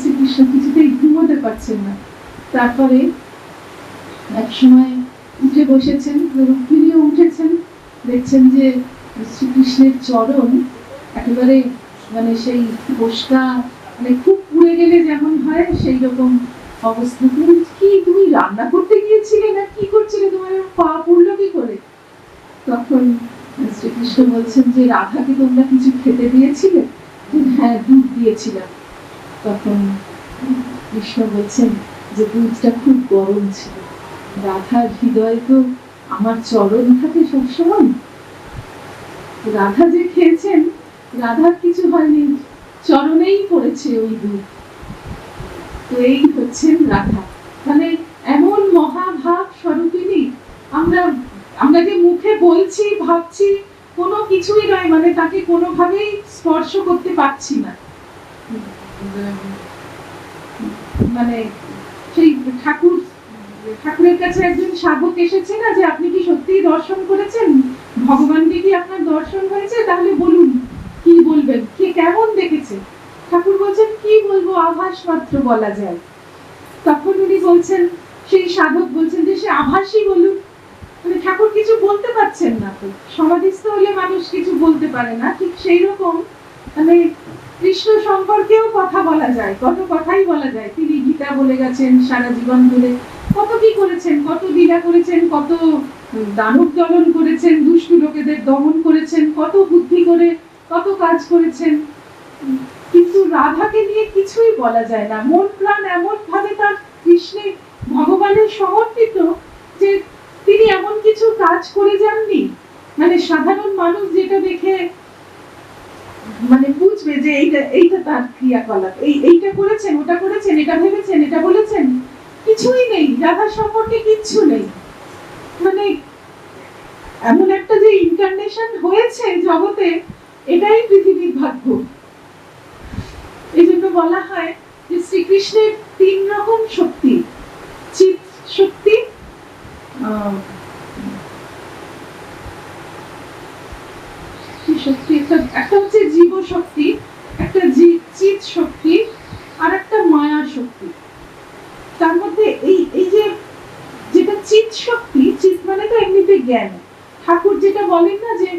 শ্রীকৃষ্ণ কিছুতেই ঘুমোতে পারছেন না। তারপরে এক সময় উঠে বসেছেন রুক্মিণীও উঠেছেন, দেখছেন যে শ্রীকৃষ্ণের চরণ একেবারে মানে সেই পোষটা মানে খুব পুড়ে গেলে যেমন হয়, সেই রকম অবস্থা। তুমি কি, তুমি রান্না করতে গিয়েছিলে না কি করছিলে? তোমার পা পুড়লো কি করে? তখন শ্রীকৃষ্ণ বলছেন যে, রাধাকে তোমরা কিছু খেতে দিয়েছিলে? হ্যাঁ দুধ দিয়েছিলাম। তখন কৃষ্ণ বলছেন যে দুধটা খুব গরম ছিল। রাধার হৃদয় তো আমার চরণ থাকে সবসময়। রাধা যে খেয়েছেন, রাধার কিছু হয়নি, চরণেই পড়েছে ওই দুধ। তো এই হচ্ছেন রাধা। মানে এমন মহাভাব স্বরূপিনী আমরা আমরা যে মুখে বলছি, ভাবছি, কোনো কিছুই নয় মানে তাকে কোনোভাবেই স্পর্শ করতে পারছি না। মানে সেই ঠাকুর, ঠাকুরের কাছে একজন সাধক এসেছে না যে আপনি কি সত্যিই দর্শন করেছেন? ভগবানকে কি আপনার দর্শন হয়েছে? তাহলে বলুন, কি বলবেন? কে কেমন দেখেছে? ঠাকুর বলছেন, কি বলব? আভাস মাত্র বলা যায়। তখন উনি বলছেন, সেই সাধক বলছেন যে, সে আভাসই বলুন মানে ঠাকুর কিছু বলতে পারছেন না তো। সমাধিস্থ হলে মানুষ কিছু বলতে পারে না, ঠিক সেই রকম মানে কৃষ্ণ সম্পর্কেও কথা বলা যায়, কত কথাই বলা যায়। তিনি গীতা বলে গেছেন, সারা জীবন ধরে। কত কি করেছেন, কত লীলা করেছেন, কত দানব দমন করেছেন, দুষ্টু লোকেদের দমন করেছেন, কত বুদ্ধি করে, কত কাজ করেছেন। কিন্তু রাধাকে নিয়ে কিছুই বলা যায় না। মন প্রাণ এমন ভাবে তার কৃষ্ণে ভগবানের সমর্পিত যে তিনি এমন কিছু কাজ করে যাননি। মানে সাধারণ মানুষ যেটা দেখে মানে বুঝবে যে এইটা এইটা তার ক্রিয়াকলাপ। এই, এইটা করেছেন, ওটা করেছেন, এটা ভেবেছেন, এটা বলেছেন। কিছুই নেই, রাধা সম্পর্কে কিচ্ছু নেই। মানে এমন একটা যে ইন্টারনেশন হয়েছে জগতে, এটাই পৃথিবীর ভাগ্য। এই জন্য বলা হয় যে শ্রীকৃষ্ণের তিন রকম শক্তি। চিত শক্তি আহ, কি শক্তি, একটা হচ্ছে জীব শক্তি একটা চিত শক্তি, আর একটা মায়া শক্তি। তার মধ্যে এই এই যে, যেটা চিত শক্তি চিত মানে তো এমনিতে জ্ঞান। ঠাকুর যেটা বলেন না যে,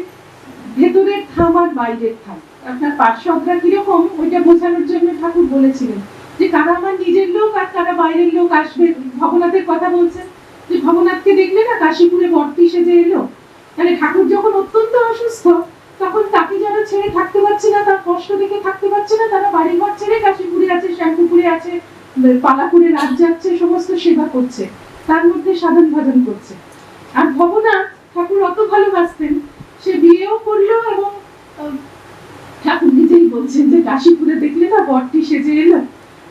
ভেতরের থাম আর বাইরের থাম। আপনার পার্শ্বরা কীরকম, ওইটা বোঝানোর জন্য ঠাকুর বলেছিলেন যে, কারা আমার নিজের লোক আর কারা বাইরের লোক আসবে? ভগনাথের কথা বলছেন যে, ভগনাথকে দেখলে না কাশীপুরে বর্তি সেজে এলো? মানে ঠাকুর যখন অত্যন্ত অসুস্থ তখন তাকে যারা ছেড়ে থাকতে পারছে না, তার কষ্ট দেখে থাকতে পারছে না, তারা বাড়ি ঘর ছেড়ে কাশীপুরে আছে, শ্যামপুকুরে আছে, পালাপুরে রাত যাচ্ছে, সমস্ত সেবা করছে। তার মধ্যে সাধন ভজন করছে। আর ভবনাথ ঠাকুর অত ভালোবাসতেন, সে বিয়েও করল এবং ঠাকুর নিজেই বলছেন যে কাশীপুরে দেখলে না বরটি সেজে এলো।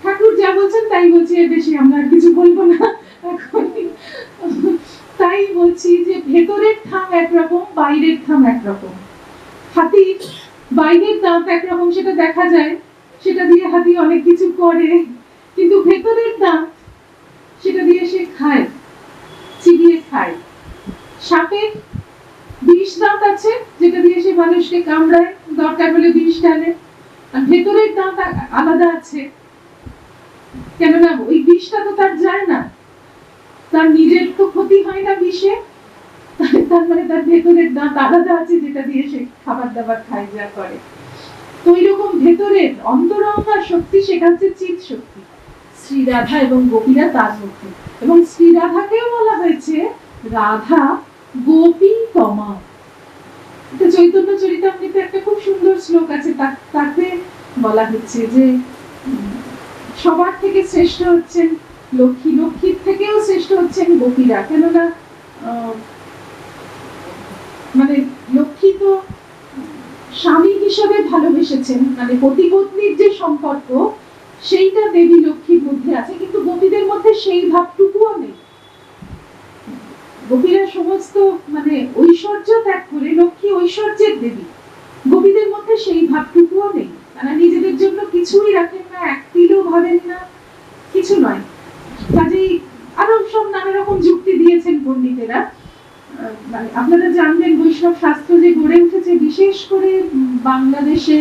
ঠাকুর যা বলছেন তাই বলছি, এর বেশি আমরা আর কিছু বলব না। তাই বলছি যে ভেতরের থাম একরকম, বাইরের থাম একরকম। হাতির বাইরের দাঁত একরকম সেটা দেখা যায়, সেটা দিয়ে হাতি অনেক কিছু করে, কিন্তু ভেতরের দাঁত সেটা দিয়ে সে খায়, চিবিয়ে খায়। সাপের বিষ দাঁত আছে, যেটা দিয়ে সে মানুষকে কামড়ায়, দরকার হলে বিষ ঢালে। আর ভেতরের দাঁত আলাদা আছে। কেননা ওই বিষটা তো তার যায় না। তার নিজের তো ক্ষতি হয় না বিষে। তার মানে তার ভেতরের দাঁত আলাদা আছে যেটা দিয়ে সে খাবার দাবার খায় যা করে। তো ওই রকম ভেতরের অন্তরঙ্গা শক্তি সেটা হচ্ছে চিত শক্তি। শ্রী রাধা এবং গোপীরা তার মধ্যে। এবং শ্রী রাধাকেও বলা হয়েছে রাধা গোপী তমা এটা চৈতন্য চরিতামৃতে একটা খুব সুন্দর শ্লোক আছে। তাতে বলা হচ্ছে যে সবার থেকে শ্রেষ্ঠ হচ্ছেন লক্ষ্মী। লক্ষ্মীর থেকেও শ্রেষ্ঠ হচ্ছেন গোপীরা। কেননা আহ, মানে লক্ষ্মী তো স্বামী হিসেবে ভালোবেসেছেন। মানে পতি পত্নীর যে সম্পর্ক, সেইটা দেবী লক্ষ্মীর মধ্যে আছে, কিন্তু গোপীদের মধ্যে সেই ভাবটুকুও নেই। গোপীরা সমস্ত মানে ঐশ্বর্য ত্যাগ করে লক্ষ্মী ঐশ্বর্যের দেবী। গোপীদের মধ্যে সেই ভাবটুকুও নেই। তারা নিজেদের জন্য কিছুই রাখেন না, এক তিলও ভাবেন না, কিছু নয়। কাজেই আরও সব নানা রকম যুক্তি দিয়েছেন পণ্ডিতেরা। আপনারা জানবেন বৈষ্ণব শাস্ত্র যে গড়ে উঠেছে, বিশেষ করে বাংলাদেশে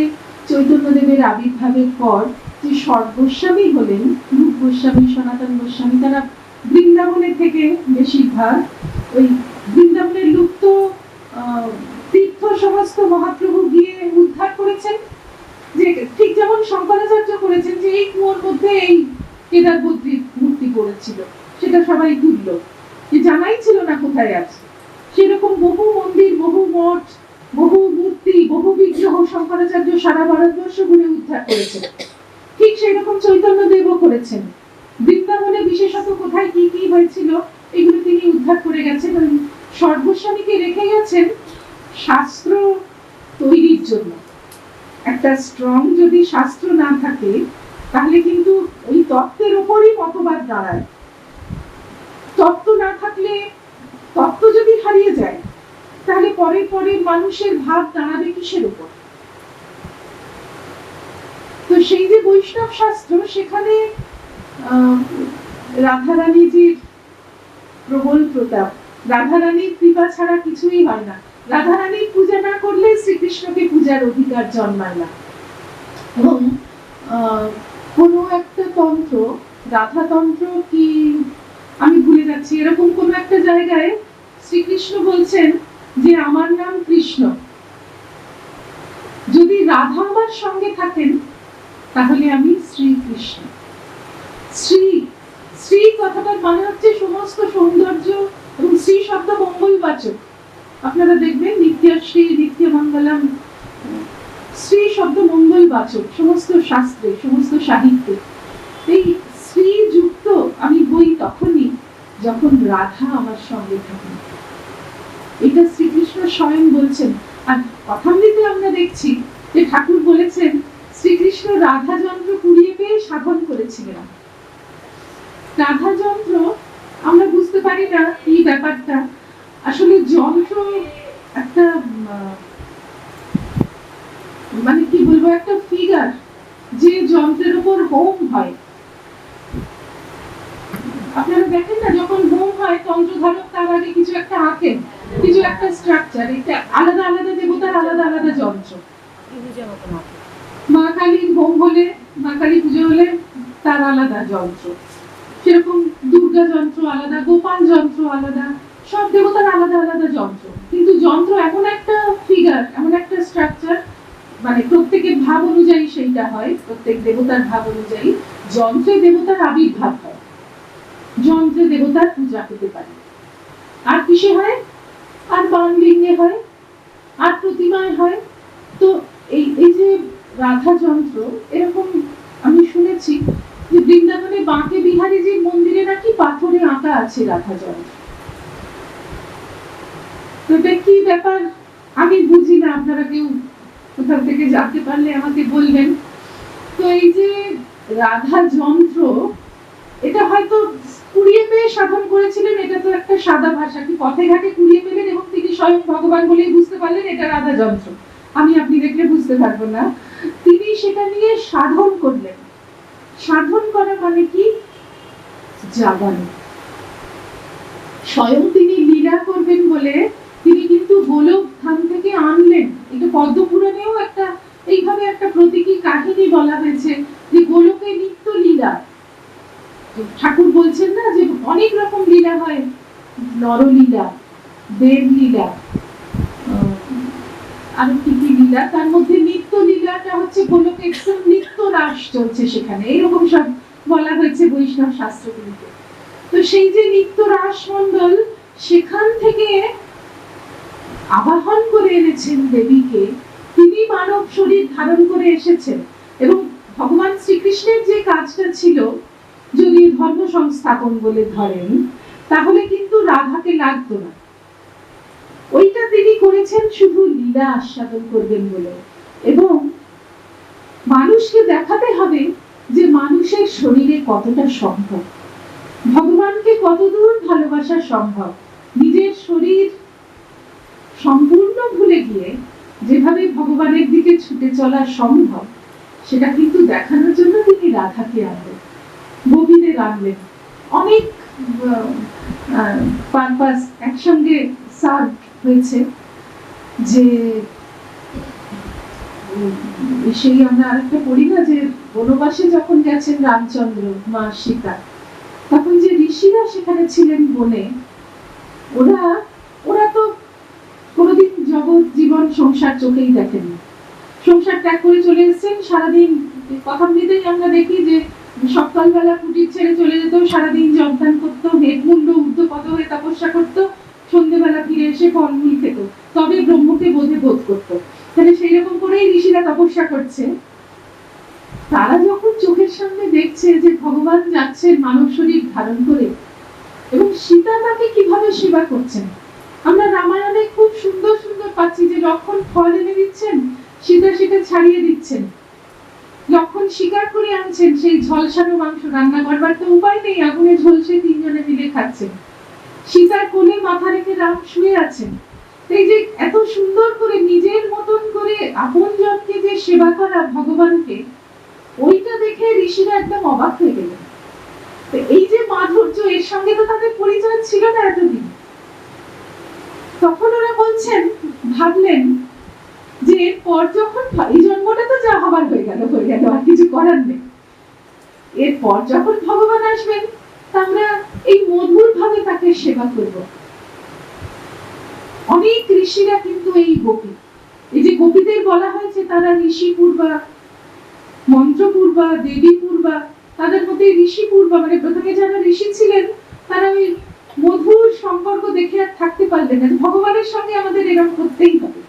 চৈতন্যদেবের আবির্ভাবের পর যে সর্বস্বামী হলেন, রূপ গোস্বামী, সনাতন গোস্বামী, তারা বৃন্দাবনে থেকে বেশিরভাগ ওই বৃন্দাবনের লুপ্ত তীর্থ সমস্ত মহাপ্রভু গিয়ে উদ্ধার করেছেন। যে ঠিক যেমন শঙ্করাচার্য করেছেন যে এই কুয়োর মধ্যে এই কেদার বদ্রীর মূর্তি করেছিল সেটা সবাই তুলল। যে জানাই ছিল না কোথায় আছে। সেরকম বহু মন্দির, বহু মঠ, বহু মূর্তি, বহু বিগ্রহ শঙ্করাচার্য সারা ভারতবর্ষ ঘুরে উদ্ধার করেছেন। ঠিক সেই রকম চৈতন্য দেবও করেছেন। বৃন্দাবনে বিশেষত কোথায় কি কি হয়েছিল, এগুলো তিনি উদ্ধার করে গেছেন সর্বস্বামীকে রেখে গেছেন শাস্ত্র তৈরির জন্য। একটা স্ট্রং যদি শাস্ত্র না থাকে, তাহলে কিন্তু ওই তত্ত্বের ওপরই মতবাদ দাঁড়ায়। তত্ত্ব না থাকলে তত্ত্ব যদি হারিয়ে যায়, তাহলে পরে পরে মানুষের ভাব দাঁড়াবে কিসের উপর? তো সেই যে বৈষ্ণব শাস্ত্র, সেখানে রাধারানীজির প্রবল প্রতাপ। রাধারানীর কৃপা ছাড়া কিছুই হয় না। রাধারানীর পূজা না করলে শ্রীকৃষ্ণকে পূজার অধিকার জন্মায় না। এবং কোনো একটা তন্ত্র, রাধাতন্ত্র কি আমি ভুলে যাচ্ছি। এরকম কোনো একটা জায়গায় শ্রীকৃষ্ণ বলছেন যে, আমার নাম কৃষ্ণ। যদি রাধা আমার সঙ্গে থাকেন, তাহলে আমি শ্রীকৃষ্ণ। শ্রী শ্রী কথাটার মানে হচ্ছে সমস্ত সৌন্দর্য এবং শ্রী শব্দ মঙ্গলবাচক। আপনারা দেখবেন নিত্যশ্রী নিত্য মঙ্গলম। শ্রী শব্দ মঙ্গলবাচক, সমস্ত শাস্ত্রে, সমস্ত সাহিত্যে। এই শ্রী যুক্ত আমি বই তখনই যখন রাধা আমার সঙ্গে থাকেন এটা শ্রীকৃষ্ণ স্বয়ং বলছেন। আর কথামৃতে আমরা দেখছি যে ঠাকুর বলেছেন, শ্রীকৃষ্ণ রাধা যন্ত্র কুড়িয়ে পেয়ে সাধন করেছিলেন। রাধা যন্ত্র আমরা বুঝতে পারি না এই ব্যাপারটা। আসলে যন্ত্র একটা মানে কি বলব, একটা ফিগার যে যন্ত্রের উপর হোম হয়। আপনারা দেখেন না, যখন হোম হয়, তন্ত্রধারক তার আগে কিছু একটা আঁকেন কিছু একটা স্ট্রাকচার এটা আলাদা আলাদা দেবতার আলাদা আলাদা যন্ত্র। মা কালীর হোম হলে, মা কালী পুজো হলে তার আলাদা যন্ত্র। সেরকম দুর্গা যন্ত্র আলাদা, গোপাল যন্ত্র আলাদা, সব দেবতার আলাদা আলাদা যন্ত্র। কিন্তু যন্ত্র এমন একটা ফিগার এমন একটা স্ট্রাকচার মানে প্রত্যেকের ভাব অনুযায়ী সেইটা হয়, প্রত্যেক দেবতার ভাব অনুযায়ী যন্ত্রে দেবতার আবির্ভাব হয়। যন্ত্রে দেবতার পূজা হতে পারে। আর কিসে হয়? আর বানলিঙ্গে হয়, আর প্রতিমায় হয়। তো এই এই যে রাধা যন্ত্র, এরকম আমি শুনেছি যে বৃন্দাবনে বাঁকে বিহারীজির মন্দিরে নাকি পাথরে আঁকা আছে রাধা যন্ত্র। তো এটা কি ব্যাপার? আমি বুঝি না, আপনারা কেউ কোথাও থেকে জানতে পারলে আমাকে বলবেন। তো এই যে রাধা যন্ত্র, এটা হয়তো কুড়িয়ে পেয়ে সাধন করেছিলেন, এটা তো একটা সাদা ভাষা। কি পথে ঘাটে কুড়িয়ে পেলেন এবং তিনি স্বয়ং ভগবান বলেই বুঝতে পারলেন, এটা রাধা যন্ত্র। আমি আপনি দেখলে বুঝতে পারব না। তিনি সেটা নিয়ে সাধন করলেন। সাধন করা মানে কি? জাগানো। স্বয়ং তিনি লীলা করবেন বলে তিনি কিন্তু গোলক ধাম থেকে আনলেন। এটা পদ্মপুরাণেও একটা, এইভাবে একটা প্রতীকী কাহিনী বলা হয়েছে যে গোলকে নিত্য লীলা। ঠাকুর বলছেন না যে অনেক রকম লীলা হয়, নরলীলা, দেবলীলা আরও কি কি লীলা? তার মধ্যে নিত্য লীলাটা হচ্ছে নিত্য রাস চলছে সেখানে। সব বলা হয়েছে বৈষ্ণব শাস্ত্রগুলিতে। তো সেই যে নিত্য রাস সেখান থেকে আবাহন করে এনেছেন দেবীকে। তিনি মানব শরীর ধারণ করে এসেছেন। এবং ভগবান শ্রীকৃষ্ণের যে কাজটা ছিল যদি ধর্ম সংস্থাপন বলে ধরেন, তাহলে কিন্তু রাধাকে লাগতো না। ওইটা তিনি করেছেন শুধু লীলা আস্বাদন করবেন বলে। এবং মানুষকে দেখাতে হবে যে মানুষের শরীরে কতটা সম্ভব। ভগবানকে কতদূর ভালোবাসা সম্ভব? নিজের শরীর সম্পূর্ণ ভুলে গিয়ে যেভাবে ভগবানের দিকে ছুটে চলা সম্ভব, সেটা কিন্তু দেখানোর জন্য তিনি রাধাকে আনলেন। গোপীদের আনলেন অনেক পারপাস একসঙ্গে সার্ভ হয়েছে যে সেই আমরা আরেকটা পড়ি না যে বনবাসে যখন গেছেন রামচন্দ্র, মা সীতা, তখন যে ঋষিরা সেখানে ছিলেন বনে ওরা ওরা তো কোনোদিন জগৎ, জীবন, সংসার চোখেই দেখেনি সংসার ত্যাগ করে চলে এসেছেন, সারাদিন কথামৃতেই আমরা দেখি যে সকালবেলা কুটির ছেড়ে চলে যেত, সারাদিন জবদান করতো হেটমুন্ড উর্ধ পদ হয়ে তপস্যা করতো সন্ধ্যেবেলা ফিরে এসে ফলমূল খেত, তবে ব্রহ্মকে বোধে বোধ করতো। তাহলে সেই রকম করেই ঋষিরা তপস্যা করছে। তারা যখন চোখের সামনে দেখছে যে ভগবান যাচ্ছেন মানব শরীর ধারণ করে, এবং সীতা তাকে কীভাবে সেবা করছেন, আমরা রামায়ণে খুব সুন্দর সুন্দর পাচ্ছি যে লক্ষণ ফল এনে দিচ্ছেন, সীতা সেটা ছাড়িয়ে দিচ্ছেন। লক্ষণ শিকার করে আনছেন, সেই ঝলসানো মাংস রান্না করবার তো উপায় নেই, আগুনে ঝলসে তিনজনে মিলে খাচ্ছেন। সীতার কোলে মাথা রেখে রাম শুয়ে আছেন। এই যে এত সুন্দর করে নিজের মতন করে আপন জনকে যে সেবা করা ভগবানকে, ওইটা দেখে ঋষিরা একদম অবাক হয়ে গেলেন। তো এই যে মাধুর্য, এর সঙ্গে তো তাদের পরিচয় ছিল না এতদিন। তখন ওরা বলছেন, ভাবলেন এরপর যখন এই জন্মটা তো যা হবার হয়ে গেল হয়ে গেল, আর কিছু করার নেই। এরপর যখন ভগবান আসবেন আমরা এই মধুর ভাবে তাকে সেবা করব। অনেক ঋষিরা কিন্তু এই গোপী। এই যে গোপীদের বলা হয়েছে, তারা ঋষি পূর্বা মন্ত্র দেবী পূর্বা তাদের মধ্যে ঋষি পূর্বা মানে প্রথমে যারা ঋষি ছিলেন, তারা ওই মধুর সম্পর্ক দেখে আর থাকতে পারলেন না। ভগবানের সঙ্গে আমাদের এরকম করতেই হবে।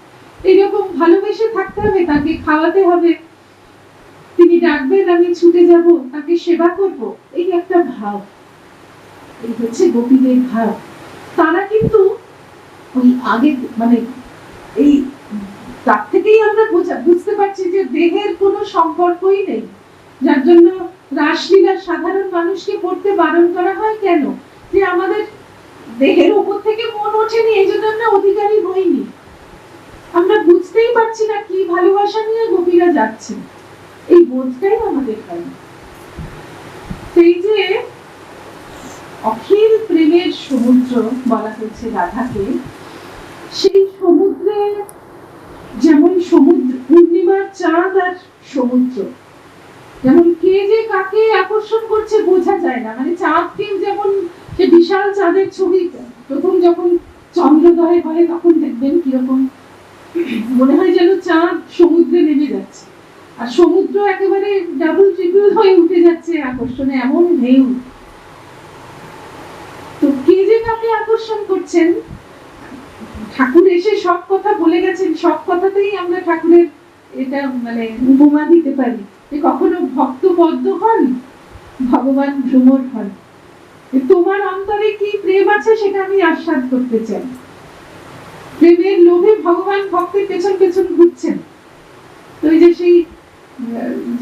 এরকম ভালোবেসে থাকতে হবে, তাকে খাওয়াতে হবে। তিনি ডাকবেন, আমি ছুটে যাব, তাকে সেবা করব। এই একটা ভাব। এই হচ্ছে গোপীদের ভাব। তারা কিন্তু ওই আগে মানে এই তার থেকেই আমরা বোঝা, বুঝতে পারছি যে দেহের কোনো সম্পর্কই নেই। যার জন্য রাসলীলা সাধারণ মানুষকে পড়তে বারণ করা হয় কেন? যে আমাদের দেহের উপর থেকে মন ওঠেনি এই জন্য আমরা অধিকারী হইনি। আমরা বুঝতেই পারছি না কি ভালোবাসা নিয়ে গোপীরা যাচ্ছেন এই বোধটাই আমাদের হয় সেই যে অখিল প্রেমের সমুদ্র বলা হচ্ছে রাধাকে, সেই সমুদ্রে যেমন সমুদ্র, পূর্ণিমার চাঁদ আর সমুদ্র, যেমন কে যে কাকে আকর্ষণ করছে বোঝা যায় না। মানে চাঁদ চাঁদকে যেমন সে বিশাল চাঁদের ছবি, প্রথম যখন চন্দ্রোদয় হয় তখন দেখবেন কীরকম মনে হয় যেন চাঁদ সমুদ্রে নেমে যাচ্ছে। আর সমুদ্র একেবারে ডাবল ট্রিপল হয়ে উঠে যাচ্ছে আকর্ষণে, এমন ঢেউ। তো কে যে কাকে আকর্ষণ করছেন? ঠাকুর এসে সব কথা বলে গেছেন, সব কথাতেই আমরা ঠাকুরের এটা মানে উপমা দিতে পারি। যে কখনো ভক্ত পদ্ম হন? ভগবান ভ্রমর হন? তোমার অন্তরে কি প্রেম আছে সেটা আমি আস্বাদ করতে চাই। প্রেমের লোভে ভগবান ভক্তের পেছন পেছন ঘুরছেন। এই যে সেই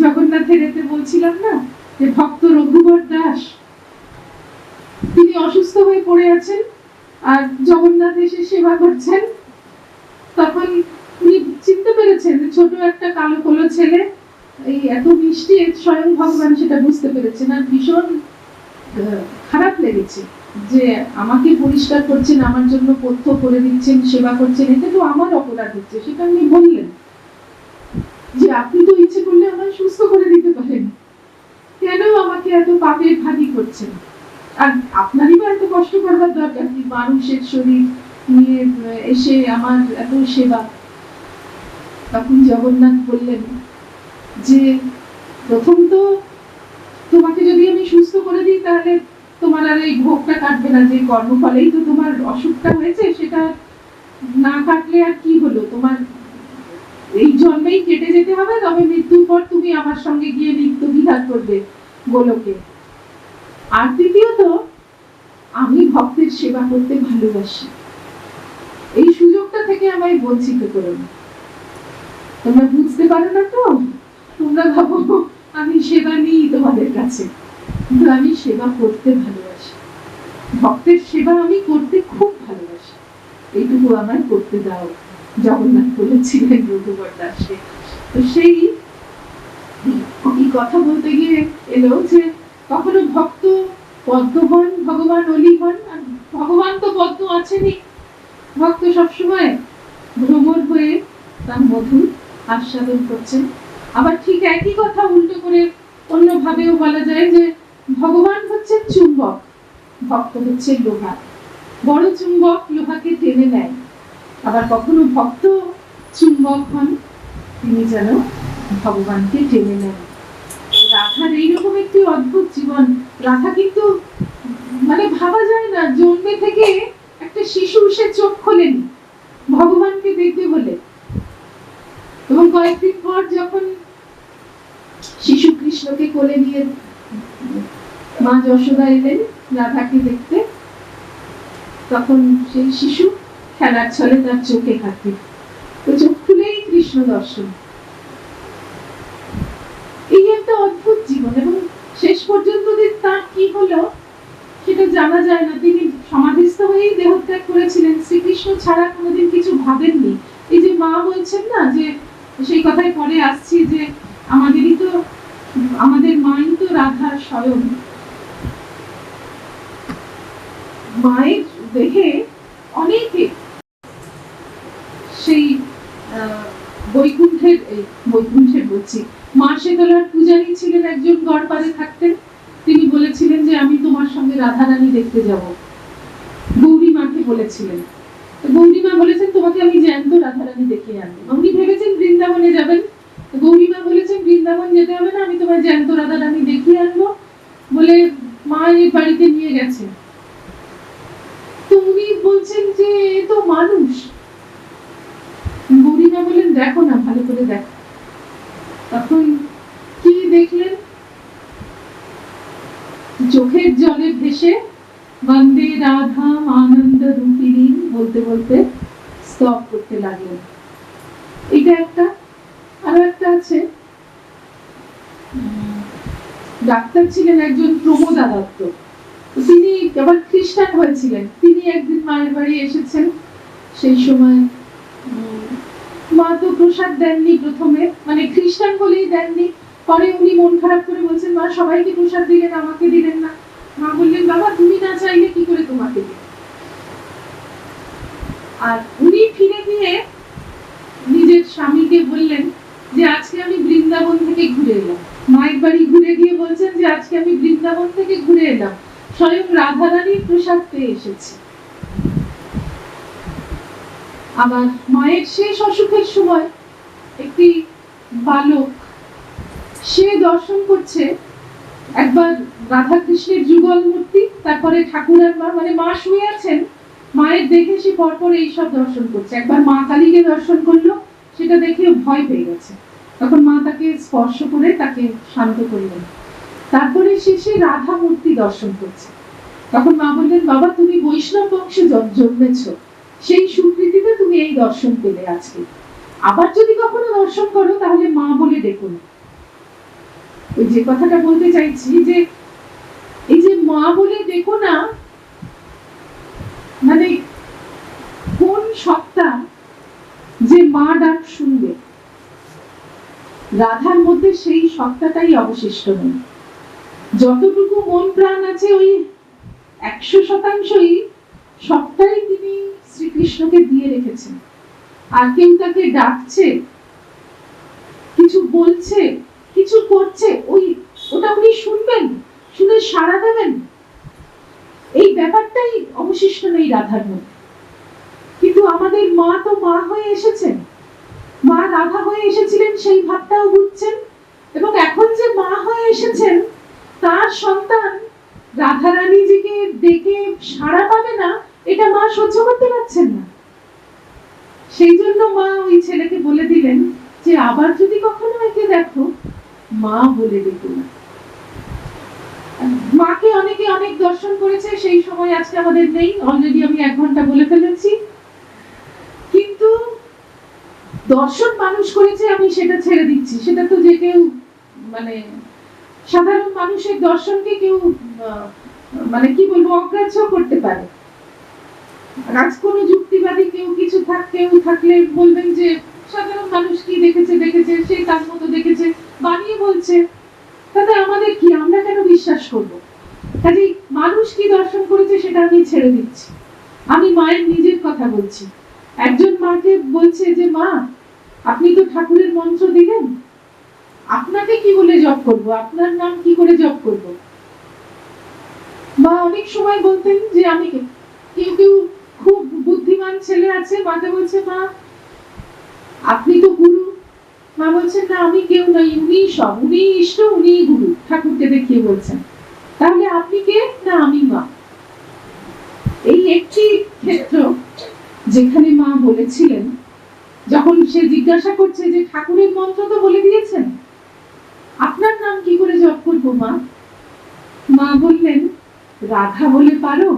জগন্নাথের এতে বলছিলাম না, যে ভক্ত রঘুবর দাস, তিনি অসুস্থ হয়ে পড়ে আছেন আর জগন্নাথ এসে সেবা করছেন। তখন উনি চিনতে পেরেছেন ছোট একটা কালো কলো ছেলে, এই এত মিষ্টি স্বয়ং ভগবান সেটা বুঝতে পেরেছেন। আর ভীষণ খারাপ লেগেছে। যে আমাকে পরিষ্কার করছেন, আমার জন্য পথ্য করে দিচ্ছেন, সেবা করছেন, এতে তো আমার অপরাধ হচ্ছে, সেটা উনি বললেন। যে আপনি তো ইচ্ছে করলে আমায় সুস্থ করে দিতে পারেন। কেন আমাকে এত পাপের ভাগি করছেন? আর আপনারই বা এত কষ্ট করবার দরকার কি? মানুষের শরীর নিয়ে এসে আমার এত সেবা। তখন জগন্নাথ বললেন, যে প্রথম তো তোমাকে যদি আমি সুস্থ করে দিই, তাহলে তোমার আর এই ভোগটা কাটবে না, যে কর্মফলেই তো তোমার অসুখটা হয়েছে, সেটা না কাটলে আর কি হলো? তোমার এই জন্মেই কেটে যেতে হবে, তবে মৃত্যুর পর তুমি আমার সঙ্গে গিয়ে নিত্য বিহার করবে গোলকে। আর দ্বিতীয়ত আমি ভক্তের সেবা করতে ভালোবাসি। এই সুযোগটা থেকে আমায় বঞ্চিত করো তোমরা বুঝতে পারো না তো? তোমরা ভাবো, আমি সেবা নিই তোমাদের কাছে। কিন্তু আমি সেবা করতে ভালোবাসি। ভক্তের সেবা আমি করতে খুব ভালোবাসি। এইটুকু আমার করতে দাও, জগন্নাথ বলেছিলেন রঘুবর তো সেই এই কথা বলতে গিয়ে এলো যে কখনো ভক্ত পদ্ম হন ভগবান অলি হন আর ভগবান তো পদ্ম আছেনই। ভক্ত সবসময় ভ্রমর হয়ে তার মধুর আস্বাদন করছেন। আবার ঠিক একই কথা উল্টো করে অন্যভাবেও বলা যায় যে ভগবান হচ্ছে চুম্বক, ভক্ত হচ্ছে লোহা। বড় চুম্বক লোহাকে টেনে নেয়। আবার কখনো ভক্ত চুম্বক হন, তিনি যেন ভগবানকে টেনে নেন। রাধার এইরকম একটি অদ্ভুত জীবন। রাধা কিন্তু মানে ভাবা যায় না, জন্মে থেকে একটা শিশু সে চোখ খোলেনি, ভগবানকে দেখবে বলে। এবং কয়েকদিন পর যখন শিশু কৃষ্ণকে কোলে নিয়ে মা যশোদা এলেন, রাধাকে দেখতে। তখন সেই শিশু খেলার ছলে তার চোখে কাটে তো চোখ খুলেই কৃষ্ণ দর্শন। এই একটা অদ্ভুত জীবন এবং শেষ পর্যন্ত তার কি হলো, সেটা জানা যায় না। তিনি সমাধিস্থ হয়েই দেহত্যাগ করেছিলেন। শ্রীকৃষ্ণ ছাড়া কোনোদিন কিছু ভাবেননি। এই যে মা বলছেন না যে, সেই কথায় পরে আসছি যে, আমাদেরই তো, আমাদের মাই তো রাধার স্বয়ং। মায়ের দেখে অনেকে সেই বৈকুণ্ঠের বৈকুণ্ঠের বলছি, মা শীতলার পূজারী ছিলেন একজন গড়পাড়ে থাকতেন। তিনি বলেছিলেন যে, আমি তোমার সঙ্গে রাধারানী দেখতে যাব। গৌরী মাকে বলেছিলেন। তো গৌরী মা বলেছেন, তোমাকে আমি জ্যান্ত রাধারানী দেখে আনব। উনি ভেবেছেন বৃন্দাবনে যাবেন? তো গৌরী মা বলেছেন, বৃন্দাবন যেতে হবে না, আমি তোমার জ্যান্ত রাধারানী দেখিয়ে আনব। বলে মা এই বাড়িতে নিয়ে গেছে বলছেন যে তো মানুষ। গৌরীমা বললেন, দেখো না, ভালো করে দেখো। তখন কি দেখলেন? চোখের জলে ভেসে বন্দে রাধা আনন্দ রূপিণী বলতে বলতে স্তব করতে লাগলেন। এটা একটা, আরও একটা আছে। ডাক্তার ছিলেন একজন প্রমোদা দত্ত তিনি আবার খ্রিস্টান হয়েছিলেন, তিনি একদিন মায়ের বাড়ি এসেছেন। সেই সময় মা তো প্রসাদ দেননি প্রথমে মানে খ্রিস্টান বলেই দেননি। পরে উনি মন খারাপ করে বলছেন, মা, সবাইকে প্রসাদ দিলেন, আমাকে দিলেন না। মা বললেন, বাবা, তুমি না চাইলে কি করে তোমাকে আর উনি ফিরে গিয়ে নিজের স্বামীকে বললেন যে, আজকে আমি বৃন্দাবন থেকে ঘুরে এলাম। মায়ের বাড়ি ঘুরে গিয়ে বলছেন যে, আজকে আমি বৃন্দাবন থেকে ঘুরে এলাম। স্বয়ং রাধারানীর প্রসাদ পেয়ে এসেছি। আবার মায়ের শেষ অসুখের সময় একটি বালক, সে দর্শন করছে একবার রাধা কৃষ্ণের যুগল মূর্তি, তারপরে ঠাকুরার মা মানে মা শুয়ে আছেন, মায়ের দেখে সে পরপর এইসব দর্শন করছে। একবার মা কালীকে দর্শন করল, সেটা দেখে ভয় পেয়ে গেছে। তখন মা তাকে স্পর্শ করে তাকে শান্ত করলেন। তারপরে শেষে রাধা মূর্তি দর্শন করছে। তখন মা বললেন, বাবা, তুমি বৈষ্ণব বংশে জন্মেছো। সেই সুকৃতিতে তুমি এই দর্শন পেলে আজকে। আবার যদি কখনো দর্শন করো, তাহলে মা বলে দেখুন ওই যে কথাটা বলতে চাইছি যে, এই যে মা বলে দেখো না মানে কোন সত্তা যে মা ডাক শুনবে? রাধার মধ্যে সেই সত্তাটাই অবশিষ্ট নেই। যতটুকু মন প্রাণ আছে, ওই একশো শতাংশই সবটাই তিনি শ্রীকৃষ্ণকে দিয়ে রেখেছেন। আর কেউ তাকে ডাকছে, কিছু বলছে, কিছু করছে, ওই ওটা উনি শুনবেন, শুনে সাড়া দেবেন। এই ব্যাপারটাই অবশিষ্ট নেই রাধার মধ্যে। কিন্তু আমাদের মা তো মা হয়ে এসেছেন। মা রাধা হয়ে এসেছিলেন, সেই ভাবটাও বুঝছেন। এবং এখন যে মা হয়ে এসেছেন তার সন্তান রাধারানীজিকে ডেকে সাড়া পাবে না, এটা মা সহ্য করতে পারছেন না। সেই জন্য মা ওই ছেলেকে বলে দিলেন যে, আবার যদি কখনো একে দেখো, মা বলে দেখো না। মাকে অনেকে অনেক দর্শন করেছে, সেই সময় আজকে আমাদের নেই অলরেডি আমি এক ঘণ্টা বলে ফেলেছি। কিন্তু দর্শন মানুষ করেছে, আমি সেটা ছেড়ে দিচ্ছি। সেটা তো যে কেউ মানে সাধারণ মানুষের দর্শনকে কেউ মানে কি বলব, অগ্রাহ্য করতে পারে। আজ কোনো যুক্তিবাদী কেউ কিছু থাক, কেউ থাকলে বলবেন যে, সাধারণ মানুষ কি দেখেছে দেখেছে, সে তার মতো দেখেছে, বানিয়ে বলছে। তাতে আমাদের কি, আমরা কেন বিশ্বাস করব? কাজে মানুষ কি দর্শন করেছে, সেটা আমি ছেড়ে দিচ্ছি। আমি মায়ের নিজের কথা বলছি। একজন মাকে বলছে যে, মা, আপনি তো ঠাকুরের মন্ত্র দিলেন। আপনাকে কি বলে জব করব? আপনার নাম কি করে জব করব? মা অনেক সময় বলতেন যে আমি কেউ কেউ খুব বুদ্ধিমান ছেলে আছে, মাকে বলছে, মা, আপনি তো গুরু। মা বলছেন না, আমি কেউ নই, উনি সব, উনি ইষ্ট, উনি গুরু। ঠাকুরকে দেখিয়ে বলছেন। তাহলে আপনি কে? না, আমি মা। এই একটি ক্ষেত্র যেখানে মা বলেছিলেন, যখন সে জিজ্ঞাসা করছে যে ঠাকুরের মন্ত্র তো বলে দিয়েছেন আপনার নাম কি করে জপ করব, মা? মা বললেন, রাধা বলে পারো,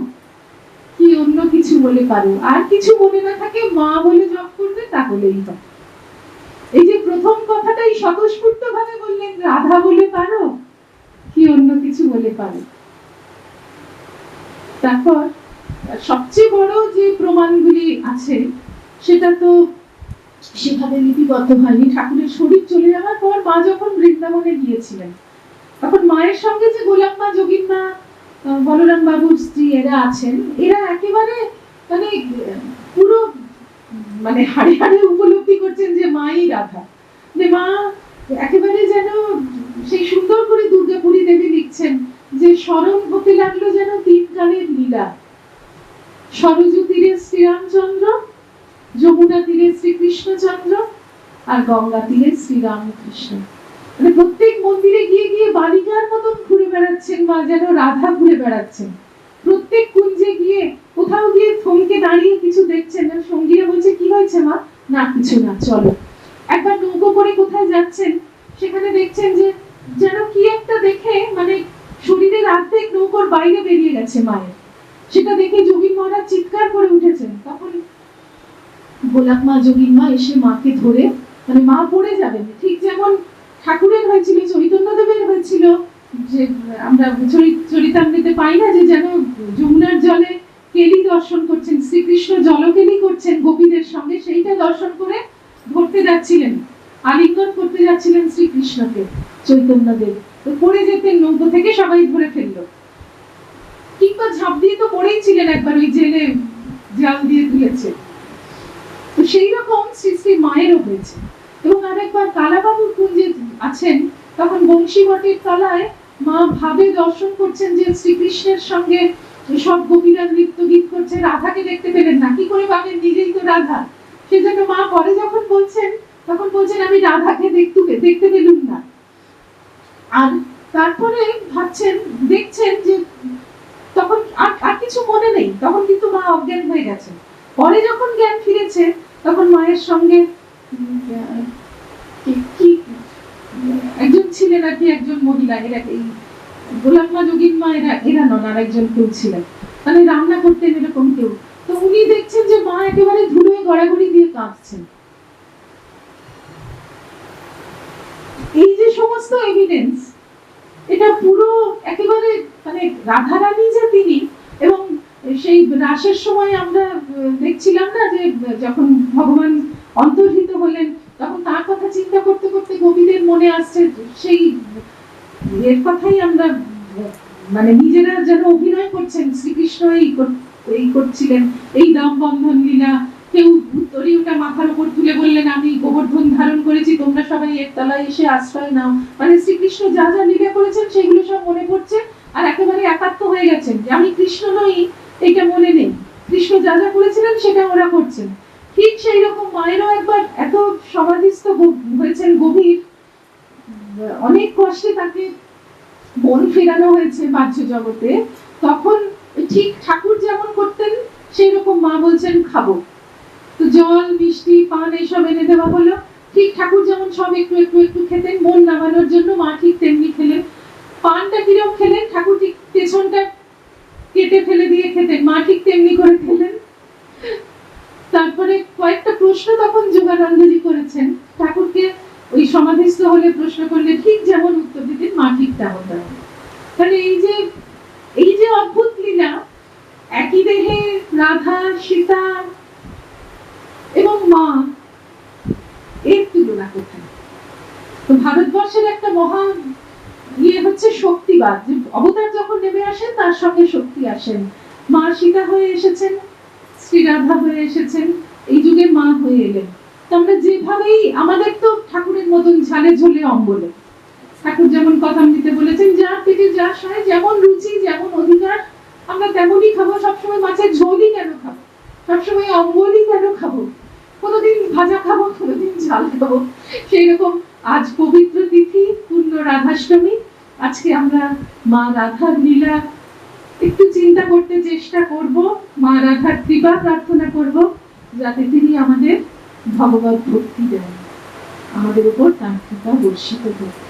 কি অন্য কিছু বলে পারো? আর কিছু মনে না থাকে মা বলে জপ করবে, তাহলেই হবে এই যে প্রথম কথাটাই স্বতঃস্ফূর্ত ভাবে বললেন, রাধা বলে পারো, কি অন্য কিছু বলে পারো? তারপর, সবচেয়ে বড় যে প্রমাণগুলি আছে, সেটা তো সেভাবে লিপিবদ্ধ হয়নি। ঠাকুরের শরীর চলে যাওয়ার পর মা যখন বৃন্দাবনে গিয়েছিলেন, তখন মায়ের সঙ্গে যে গোলাম মা, যোগিন মা বলরাম বাবুর স্ত্রী এরা আছেন, এরা একেবারে মানে পুরো মানে হাড়ে হাড়ে উপলব্ধি করছেন যে মাই রাধা। যে মা একেবারে যেন সেই সুন্দর করে দুর্গাপুরী দেবী লিখছেন যে স্মরণ হতে লাগল যেন তিন কালের লীলা। সরজু তীরে শ্রীরামচন্দ্র যমুনা তীরে শ্রীকৃষ্ণচন্দ্র আর গঙ্গা তীরে শ্রীরামকৃষ্ণ। মানে প্রত্যেক মন্দিরে গিয়ে গিয়ে বালিকার মতন ঘুরে বেড়াচ্ছেন মা, যেন রাধা ঘুরে বেড়াচ্ছেন। প্রত্যেক কুঞ্জে গিয়ে কোথাও গিয়ে থমকে দাঁড়িয়ে কিছু দেখছেন সঙ্গীরা বলছে, কি হয়েছে মা? না, কিছু না, চলো। একবার নৌকো করে কোথায় যাচ্ছেন, সেখানে দেখছেন যে যেন কি একটা দেখে মানে শরীরের অর্ধেক নৌকোর বাইরে বেরিয়ে গেছে মায়ের। সেটা দেখে যোগীন মহারাজ চিৎকার করে উঠেছেন। তখন গোলাপ মা যোগীন মা এসে মাকে ধরে মানে মা পড়ে যাবেন। ঠিক যেমন ঠাকুরের হয়েছিল চৈতন্য দেবের হয়েছিল, যে আমরা চরি- চরিতামৃতে পাই না যে যেন যমুনার জলে কেলি দর্শন করছেন, শ্রীকৃষ্ণ জলকেলি করছেন গোপীদের সঙ্গে, সেইটা দর্শন করে ধরতে যাচ্ছিলেন, আলিঙ্গন করতে যাচ্ছিলেন শ্রীকৃষ্ণকে, চৈতন্যদেব। তো পড়ে যেতেন, নৌকো থেকে সবাই ধরে ফেলল। কিংবা ঝাঁপ দিয়ে তো পড়েই ছিলেন একবার, ওই জেলে জাল দিয়ে তুলেছে সেই রকম শ্রী মায়েরও হয়েছে। এবং আরেকবার কালাবাবুর কুঞ্জে আছেন, তখন বংশীবটের তলায় মা ভাবে দর্শন করছেন যে শ্রীকৃষ্ণের সঙ্গে সব গোপীরা নৃত্য গীত করছে, রাধাকে দেখতে পেলেন না। কি করে পাবেন নিজেই তো রাধা? সেজন্য মা পরে যখন বলছেন, তখন বলছেন, আমি রাধাকে দেখতে দেখতে পেলুম না। আর তারপরে ভাবছেন, দেখছেন যে তখন আর কিছু মনে নেই। তখন কিন্তু মা অজ্ঞান হয়ে গেছে পরে যখন জ্ঞান ফিরেছে তখন মায়ের সঙ্গে একজন ছিলেন আর কি একজন মহিলা, এরা এই মা, এরা এরা নন, আর একজন কেউ ছিলেন। মানে রান্না করতেন এরকম কেউ। তো উনি দেখছেন যে মা একেবারে ধুলোয় গড়াগড়ি দিয়ে কাঁদছেন এই যে সমস্ত এভিডেন্স এটা পুরো একেবারে মানে রাধারানী যে তিনি, এবং সেই রাসের সময় আমরা দেখছিলাম না যে, যখন ভগবান অন্তর্হিত হলেন, তখন তার কথা চিন্তা করতে করতে গোপীদের মনে আসছে সেই এর কথাই আমরা মানে নিজেরা যেন অভিনয় করছেন, শ্রীকৃষ্ণ এই করছিলেন, এই দাম বন্ধন লীলা। কেউ উত্তরী ওটা মাথার উপর তুলে বললেন, আমি গোবর্ধন ধারণ করেছি, তোমরা সবাই এর তলায় এসে আশ্রয় নাও। মানে শ্রীকৃষ্ণ যা যা লীলা করেছেন সেগুলো সব মনে পড়ছে, আর একেবারে একাত্ম হয়ে গেছেন যে আমি কৃষ্ণ নই এটা মনে নেই। কৃষ্ণ যা যা করেছিলেন সেটা ওরা করছেন। ঠিক সেই রকম মায়েরও একবার এত সমাধিস্থ হয়েছেন গভীর। অনেক কষ্টে তাকে মন ফেরানো হয়েছে বাহ্য জগতে। তখন ঠিক ঠাকুর যেমন করতেন, সেই রকম মা বলছেন, খাব। তো জল, মিষ্টি, পান এসব এনে দেওয়া হলো। ঠিক ঠাকুর যেমন সব একটু একটু একটু খেতেন, মন নামানোর জন্য মা ঠিক তেমনি খেলেন। পানটা কিরম খেলেন? ঠাকুর ঠিক পেছনটা কেটে ফেলে দিয়ে খেতেন, মা ঠিক তেমনি করে খেলেন। তারপরে কয়েকটা প্রশ্ন তখন যোগানন্দজি করেছেন। ঠাকুরকে ওই সমাধিস্থ হলে প্রশ্ন করলে ঠিক যেমন উত্তর দিতেন, মা ঠিক তেমন তেমন তাহলে এই যে এই যে অদ্ভুত লীলা, একই দেহে রাধা, সীতা এবং মা, এর তুলনা কোথায়? তো ভারতবর্ষের একটা মহা হচ্ছে শক্তিবাদ যে অবতার যখন নেমে আসেন তার সঙ্গে শক্তি আসেন। মা সীতা হয়ে এসেছেন, শ্রী রাধা হয়ে এসেছেন, এই যুগে মা হয়ে এলেন। আমরা যেভাবেই আমাদের তো ঠাকুরের মতন ঝালে ঝোলে অম্বলে। ঠাকুর যেমন কথামৃতে বলেছেন যার পেটে যা সায়, যেমন রুচি, যেমন অধিকার, আমরা তেমনই খাব, সবসময় মাছের ঝোলই কেন খাব? সবসময় অম্বলই কেন খাব? কোনোদিন ভাজা খাব, কোনোদিন ঝাল খাব। সেই রকম আজ পবিত্র তিথি, পূর্ণ রাধাষ্টমী আজকে আমরা মা রাধার লীলা একটু চিন্তা করতে চেষ্টা করব, মা রাধার কৃপা প্রার্থনা করব, যাতে তিনি আমাদের ভগবত ভক্তি দেন, আমাদের উপর তার কৃপা বর্ষিত হোক।